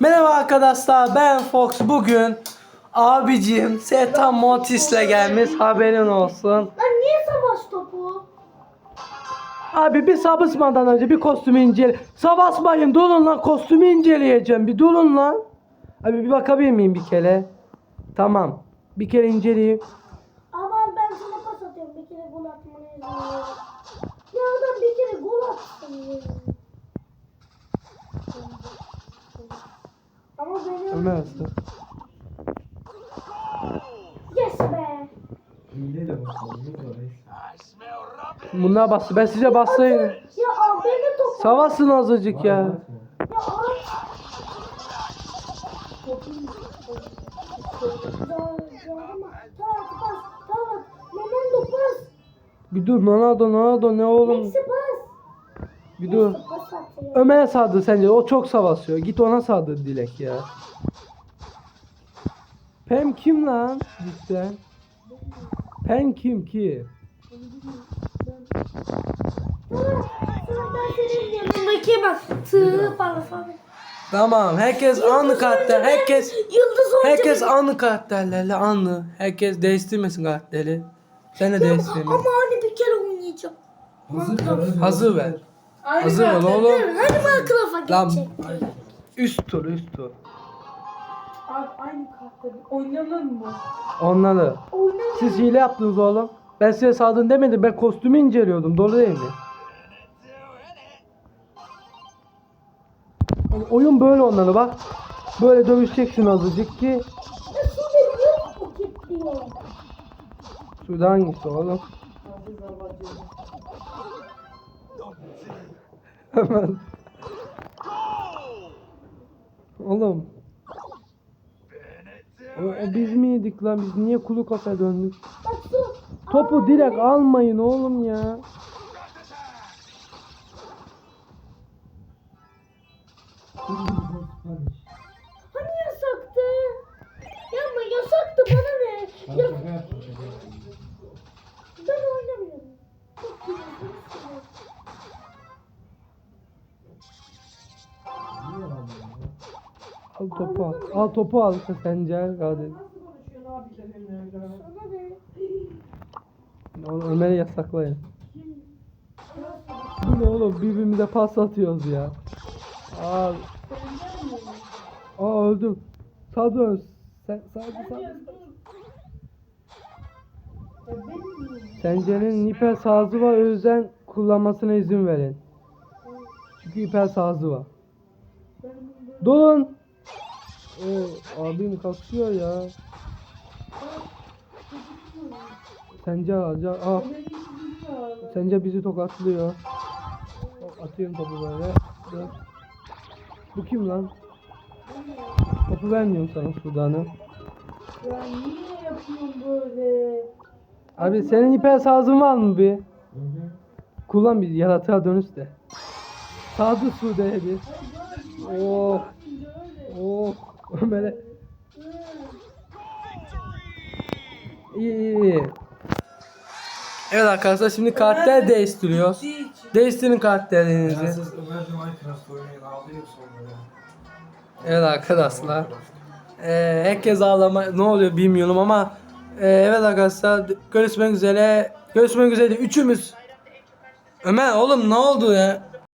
Merhaba arkadaşlar ben Fox bugün abicim Setan Motis'le gelmiş haberin olsun. Lan niye savaş topu? Abi bir sabısmadan önce bir kostümü incele. Savaşmayın durun lan kostümü inceleyeceğim bir durun lan. Abi bir bakabilir miyim bir kere? Tamam. Bir kere inceleyeyim. Ama ben sana pas atıyorum bir kere gol atmana izin veriyorum. Ya adam bir kere gol atsın Ömer Aslı. Yes be. Bunlar bastı. Ben size bastayım. Ya abi beni top... Savaşsın azıcık ya. Ya. Bir dur Ronaldo Ronaldo ne oğlum? Bir dur. Ömer'e sardı sence. O çok savaşıyor. Git ona sardı Dilek ya. Pem kim lan? Cidden. Pem kim ki? Yanındaki bak. Tığ falan. Tamam. Herkes anlı karakter. Herkes Yıldız olacak. herkes anlı karakterlerle anlı. Herkes değiştirmesin karakteri. Sen de değiştirme. Ama hani bir kere oynayacağım. Hazır ver. Hazır ol oğlum. Hani Minecraft'a Lan geçecek. üst tur üst tur. Abi aynı kartları oynanır mı? Onları. Oynamıyor. Siz hile yaptınız oğlum. Ben size saldın demedim. Ben kostümü inceliyordum. Doğru değil mi? Oğlum, Oyun böyle onları bak. Böyle dövüşeceksin azıcık ki. Ya su veriyor mu kilitliyor? Şurada hangisi oğlum? Hemen. Oğlum. O, o biz miydik lan? Biz niye kulu kafa döndük? Topu direkt almayın oğlum ya. Al topu al. Al topu al. Sana ne? Oğlum Ömer'i yasaklayın. Bu ne oğlum birbirimize pas atıyoruz ya. Aa. Aa öldüm. Sağ dön. Sen sağ sağ. Sencer'in hiper sazı var o yüzden kullanmasına izin verin. Çünkü hiper sazı var. Durun. Oo, abim kasıyor ya. Sence alacak. Aa. Sence bizi tokatlıyor. Atıyorum topu böyle. Dur. Bu kim lan? Topu vermiyorum sana Sudan'ı. Ya niye yapıyorsun böyle? Abi senin hiper sazın var mı bir? Kullan bir yaratığa dönüş de. Sağdı Sude'ye bir. Oh. Oh. Ömer'e. İyi iyi iyi. Evet arkadaşlar şimdi karakter değiştiriyoruz. Değiştirin karakterlerinizi. Prenses Ömer Minecraft oynayın ağlıyor sonra. Evet arkadaşlar. Ee, herkes ağlama ne oluyor bilmiyorum ama e, evet arkadaşlar görüşmek üzere. Görüşmek üzere. Üçümüz. Ömer oğlum ne oldu ya?